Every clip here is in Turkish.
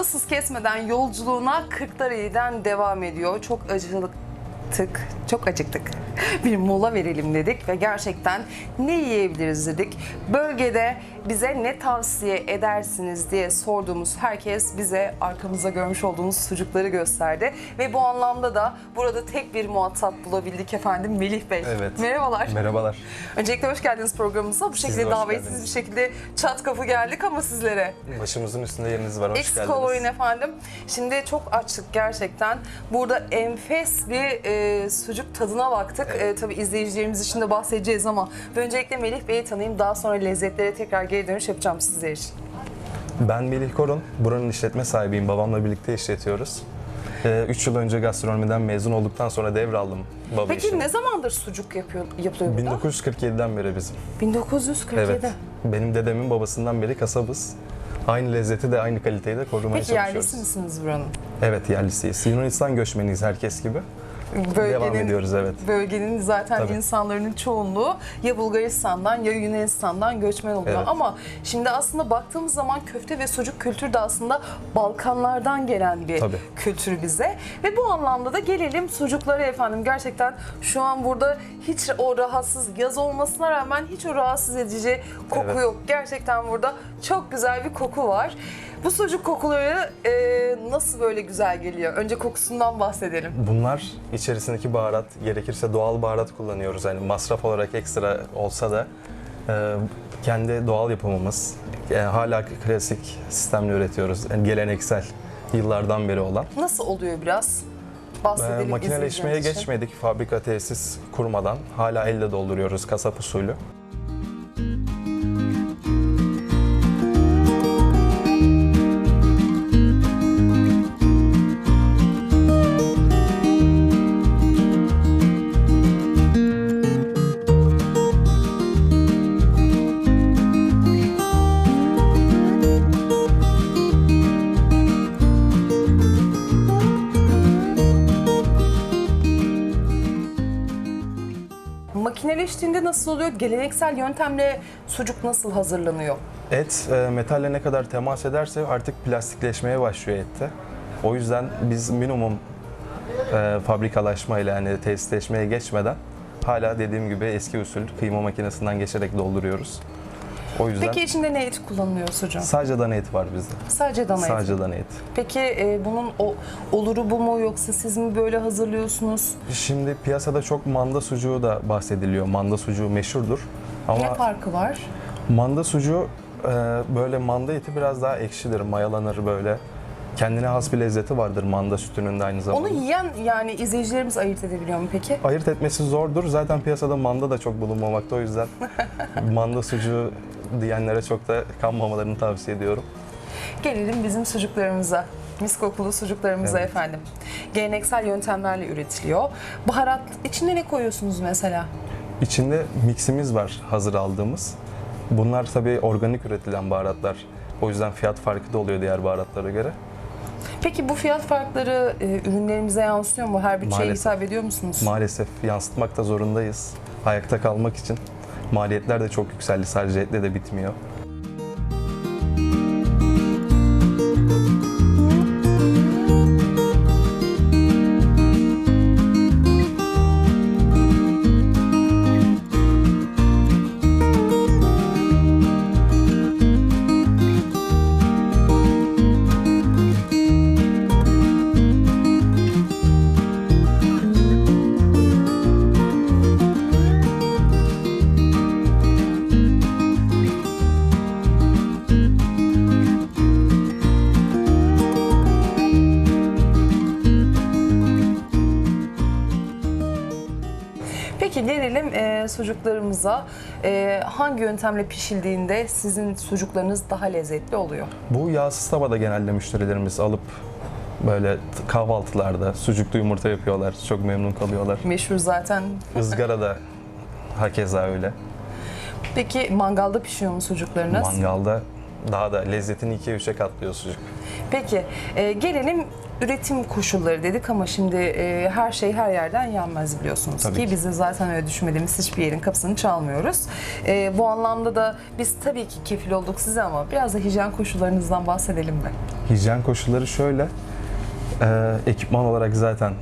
Hız kesmeden yolculuğuna Kırklareli'den devam ediyor. Çok acıktık, çok acıktık. Bir mola verelim dedik ve gerçekten ne yiyebiliriz dedik. Bölgede bize ne tavsiye edersiniz diye sorduğumuz herkes bize arkamızda görmüş olduğunuz sucukları gösterdi. Ve bu anlamda da burada tek bir muhatap bulabildik efendim Melih Bey. Evet. Merhabalar. Merhabalar. Öncelikle hoş geldiniz programımıza. Bu şekilde hoş davetsiz geldiniz. bir şekilde çat kapı geldik ama sizlere. Başımızın üstünde yeriniz var. Hoş Eksik geldiniz. olmayın efendim. Şimdi çok açtık gerçekten. Burada enfes bir e, sucuk tadına baktık. E, tabii izleyicilerimiz için de bahsedeceğiz ama öncelikle Melih Bey'i tanıyayım. Daha sonra lezzetlere tekrar geri dönüş yapacağım sizler için. Ben Melih Korun. Buranın işletme sahibiyim. Babamla birlikte işletiyoruz. 3 yıl önce gastronomiden mezun olduktan sonra devraldım baba Peki işini. ne zamandır sucuk yapıyor, yapılıyor burada? 1947'den beri bizim. 1947. Evet. Benim dedemin babasından beri kasabız. Aynı lezzeti de aynı kaliteyi de korumaya Peki çalışıyoruz. yerlisi misiniz buranın? Evet yerlisiyiz. Yunanistan göçmeniyiz herkes gibi. Devam ediyoruz evet. Bölgenin zaten Tabii. insanların çoğunluğu ya Bulgaristan'dan ya Yunanistan'dan göçmen oluyor. Evet. Ama şimdi aslında baktığımız zaman köfte ve sucuk kültürü de aslında Balkanlardan gelen bir Tabii. kültür bize. Ve bu anlamda da gelelim sucuklara efendim. Gerçekten şu an burada hiç o rahatsız yaz olmasına rağmen hiç o rahatsız edici koku Evet. yok. Gerçekten burada çok güzel bir koku var. Bu sucuk kokuları e, nasıl böyle güzel geliyor? Önce kokusundan bahsedelim. Bunlar içerisindeki baharat, gerekirse doğal baharat kullanıyoruz. Yani masraf olarak ekstra olsa da e, kendi doğal yapımımız. E, hala klasik sistemle üretiyoruz. Yani geleneksel yıllardan beri olan. Nasıl oluyor biraz? E, Bahsedelim makineleşmeye izleyicilerimiz için. geçmedik fabrika tesis kurmadan. Hala elle dolduruyoruz kasap usulü. Makineleştiğinde nasıl oluyor? Geleneksel yöntemle sucuk nasıl hazırlanıyor? Et e, metalle ne kadar temas ederse artık plastikleşmeye başlıyor ette. O yüzden biz minimum e, fabrikalaşmayla yani tesisleşmeye geçmeden hala dediğim gibi eski usul kıyma makinesinden geçerek dolduruyoruz. O yüzden Peki içinde ne et kullanılıyor sucuğun? sadece dana et var bizde. Sadece dana eti. Sadece dana et. Peki e, bunun o, oluru bu mu yoksa siz mi böyle hazırlıyorsunuz? Şimdi piyasada çok manda sucuğu da bahsediliyor. Manda sucuğu meşhurdur. Ne Ama farkı var? manda sucuğu e, böyle manda eti biraz daha ekşidir, mayalanır böyle. Kendine has bir lezzeti vardır manda sütünün de aynı zamanda. Onu yiyen yani izleyicilerimiz ayırt edebiliyor mu peki? Ayırt etmesi zordur. Zaten piyasada manda da çok bulunmamakta. O yüzden manda sucuğu diyenlere çok da kanmamalarını tavsiye ediyorum. Gelelim bizim sucuklarımıza. Mis kokulu sucuklarımıza Evet. efendim. Geleneksel yöntemlerle üretiliyor. Baharat içinde ne koyuyorsunuz mesela? İçinde miksimiz var hazır aldığımız. Bunlar tabii organik üretilen baharatlar. O yüzden fiyat farkı da oluyor diğer baharatlara göre. Peki bu fiyat farkları e, ürünlerimize yansıyor mu? Her bütçeye Maalesef. hitap ediyor musunuz? Maalesef yansıtmak da zorundayız. Ayakta kalmak için. Maliyetler de çok yükseldi. Sadece etle de bitmiyor. Peki gelelim e, sucuklarımıza. E, hangi yöntemle pişildiğinde sizin sucuklarınız daha lezzetli oluyor? Bu yağsız tavada genelde müşterilerimiz alıp böyle kahvaltılarda sucuklu yumurta yapıyorlar. Çok memnun kalıyorlar. Meşhur zaten. Izgara da hakeza öyle. Peki mangalda pişiyor mu sucuklarınız? Mangalda daha da lezzetini ikiye üçe katlıyor sucuk. Peki e, gelelim üretim koşulları dedik ama şimdi e, her şey her yerden yenmez biliyorsunuz Tabii ki. ki. Biz de zaten öyle düşünmediğimiz hiçbir yerin kapısını çalmıyoruz. E, bu anlamda da biz tabii ki kefil olduk size ama biraz da hijyen koşullarınızdan bahsedelim mi? Hijyen koşulları şöyle. e, ekipman olarak zaten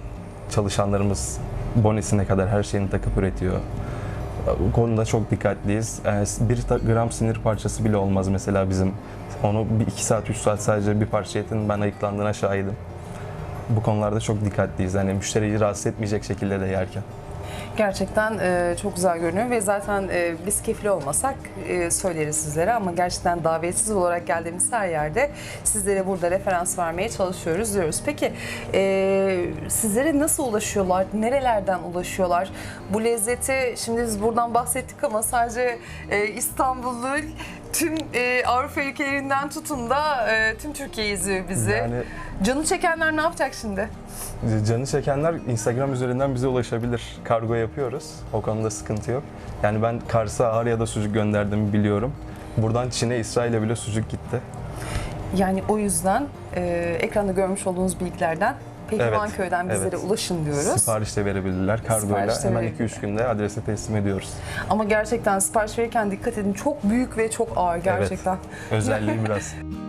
çalışanlarımız bonesine kadar her şeyini takıp üretiyor. Bu konuda çok dikkatliyiz. E, bir gram sinir parçası bile olmaz mesela bizim. Onu bir iki saat, üç saat sadece bir parça etin ben ayıklandığına şahidim. Bu konularda çok dikkatliyiz. Yani müşteriyi rahatsız etmeyecek şekilde de yerken. Gerçekten e, çok güzel görünüyor ve zaten e, biz kefil olmasak e, söyleriz sizlere ama gerçekten davetsiz olarak geldiğimiz her yerde sizlere burada referans vermeye çalışıyoruz diyoruz. Peki e, sizlere nasıl ulaşıyorlar? Nerelerden ulaşıyorlar? Bu lezzeti şimdi biz buradan bahsettik ama sadece e, İstanbullu tüm e, Avrupa ülkelerinden tutun da e, tüm Türkiye izliyor bizi. Yani Canı çekenler ne yapacak şimdi? Canı çekenler Instagram üzerinden bize ulaşabilir. Kargo yapıyoruz. O konuda sıkıntı yok. Yani ben Kars'a Ağrı'ya da sucuk gönderdiğimi biliyorum. Buradan Çin'e, İsrail'e bile sucuk gitti. Yani o yüzden e, ekranda görmüş olduğunuz bilgilerden Pehlivan Evet, Köy'den bizlere evet. ulaşın diyoruz. Sipariş de verebilirler kargoyla. Sipariş de Hemen verebilirler. 2-3 günde adrese teslim ediyoruz. Ama gerçekten sipariş verirken dikkat edin. Çok büyük ve çok ağır gerçekten. Özelliği biraz.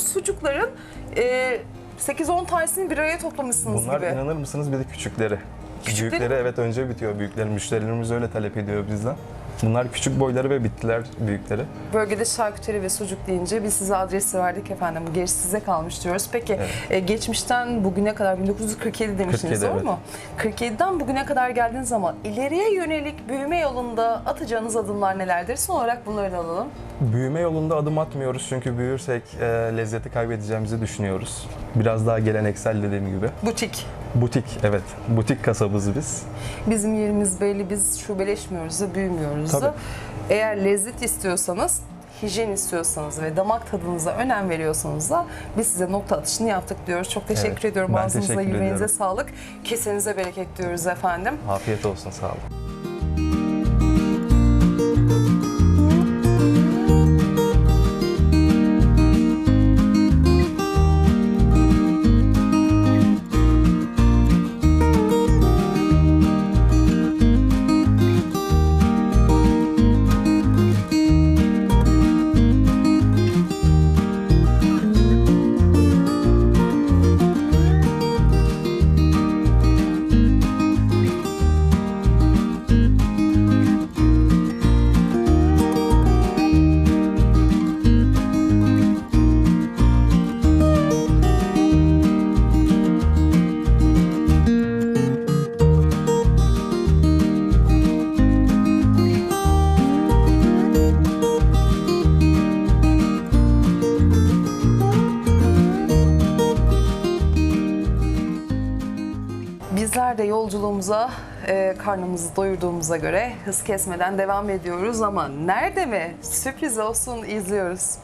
Sucukların e, 8-10 tanesini bir araya toplamışsınız Bunlar gibi. inanır mısınız bir de küçükleri. Küçükleri? Büyükleri evet önce bitiyor büyükleri. Müşterilerimiz öyle talep ediyor bizden. Bunlar küçük boyları ve bittiler büyükleri. Bölgede şarküteri ve sucuk deyince biz size adresi verdik efendim. Gerisi size kalmış diyoruz. Peki Evet. e, geçmişten bugüne kadar 1947 demiştiniz 47, doğru evet. mu? 47'den bugüne kadar geldiğiniz zaman ileriye yönelik büyüme yolunda atacağınız adımlar nelerdir? Son olarak bunları da alalım. Büyüme yolunda adım atmıyoruz çünkü büyürsek e, lezzeti kaybedeceğimizi düşünüyoruz. Biraz daha geleneksel dediğim gibi. Butik. Butik, evet. Butik kasabız biz. Bizim yerimiz belli. Biz şubeleşmiyoruz da büyümüyoruz da. Tabii. Eğer lezzet istiyorsanız, hijyen istiyorsanız ve damak tadınıza önem veriyorsanız da biz size nokta atışını yaptık diyoruz. Çok teşekkür Evet, ediyorum. ben Ağzınıza, teşekkür yüreğinize ediyorum. sağlık. Kesenize bereket diyoruz efendim. Afiyet olsun, sağ olun. Yolculuğumuza e, karnımızı doyurduğumuza göre hız kesmeden devam ediyoruz ama nerede mi? Sürpriz olsun izliyoruz.